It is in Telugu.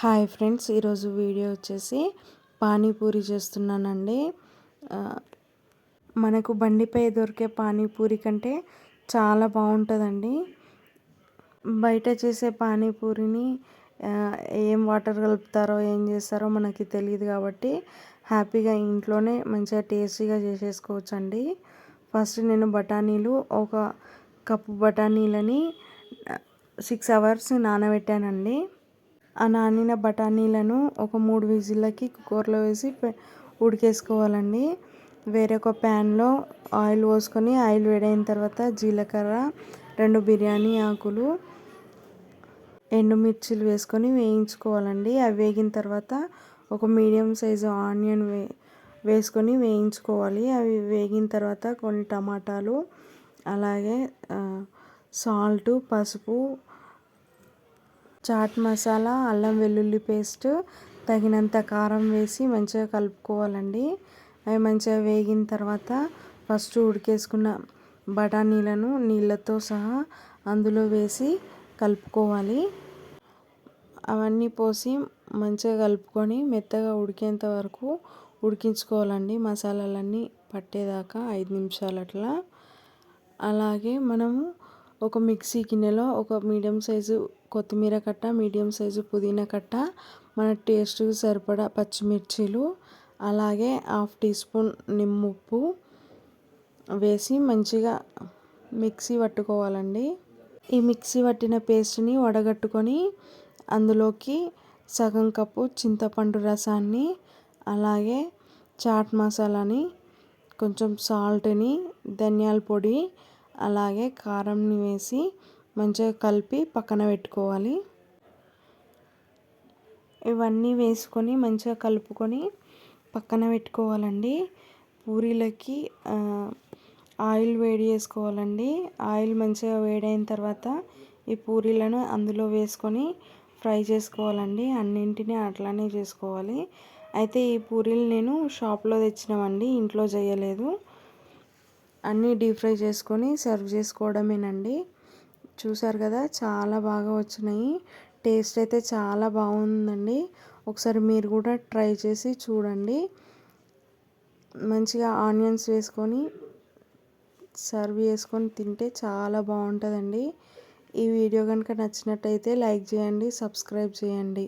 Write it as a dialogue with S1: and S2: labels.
S1: హాయ్ ఫ్రెండ్స్ ఈరోజు వీడియో వచ్చేసి పానీపూరి చేస్తున్నానండి. మనకు బండిపై దొరికే పానీపూరి కంటే చాలా బాగుంటుందండి. బయట చేసే పానీపూరిని ఏం వాటర్ కలుపుతారో ఏం చేస్తారో మనకి తెలియదు కాబట్టి హ్యాపీగా ఇంట్లోనే మంచిగా టేస్టీగా చేసేసుకోవచ్చండి. ఫస్ట్ నేను బఠానీలు ఒక కప్పు బఠానీలని సిక్స్ అవర్స్ నానబెట్టానండి. ఆ నానిన బఠానీలను ఒక మూడు విజిల్లకి కుక్కర్లో వేసి ఉడికేసుకోవాలండి. వేరొక ప్యాన్లో ఆయిల్ పోసుకొని ఆయిల్ వేడైన తర్వాత జీలకర్ర రెండు బిర్యానీ ఆకులు ఎండుమిర్చిలు వేసుకొని వేయించుకోవాలండి. అవి వేగిన తర్వాత ఒక మీడియం సైజు ఆనియన్ వే వేసుకొని వేయించుకోవాలి. అవి వేగిన తర్వాత కొన్ని టమాటాలు అలాగే సాల్ట్ పసుపు చాట్ మసాలా అల్లం వెల్లుల్లి పేస్ట్ తగినంత కారం వేసి మంచిగా కలుపుకోవాలండి. అవి మంచిగా వేగిన తర్వాత ఫస్ట్ ఉడికేసుకున్న బఠానీలను నీళ్ళతో సహా అందులో వేసి కలుపుకోవాలి. అవన్నీ పోసి మంచిగా కలుపుకొని మెత్తగా ఉడికేంత వరకు ఉడికించుకోవాలండి మసాలాలన్నీ పట్టేదాకా ఐదు నిమిషాలు అట్లా అలాగే మనము ఒక మిక్సీ గిన్నెలో ఒక మీడియం సైజు కొత్తిమీర కట్ట మీడియం సైజు పుదీనా కట్ట మన టేస్ట్కి సరిపడా పచ్చిమిర్చీలు అలాగే హాఫ్ టీ స్పూన్ నిమ్ముప్పు వేసి మంచిగా మిక్సీ పట్టుకోవాలండి. ఈ మిక్సీ పట్టిన పేస్ట్ని వడగట్టుకొని అందులోకి సగం కప్పు చింతపండు రసాన్ని అలాగే చాట్ మసాలాని కొంచెం సాల్ట్ని ధనియాల పొడి అలాగే కారంని వేసి మంచిగా కలిపి పక్కన పెట్టుకోవాలి. ఇవన్నీ వేసుకొని మంచిగా కలుపుకొని పక్కన పెట్టుకోవాలండి. పూరీలకి ఆయిల్ వేడి చేసుకోవాలండి. ఆయిల్ మంచిగా వేడైన తర్వాత ఈ పూరీలను అందులో వేసుకొని ఫ్రై చేసుకోవాలండి. అన్నింటినీ అట్లానే చేసుకోవాలి. అయితే ఈ పూరీలు నేను షాప్లో తెచ్చినామండి ఇంట్లో చేయలేదు. అన్నీ డీప్ ఫ్రై చేసుకొని సర్వ్ చేసుకోవడమేనండి. చూసారు కదా చాలా బాగా వచ్చినాయి. టేస్ట్ అయితే చాలా బాగుందండి. ఒకసారి మీరు కూడా ట్రై చేసి చూడండి. మంచిగా ఆనియన్స్ వేసుకొని సర్వ్ చేసుకొని తింటే చాలా బాగుంటుందండి. ఈ వీడియో కనుక నచ్చినట్టయితే లైక్ చేయండి సబ్స్క్రైబ్ చేయండి.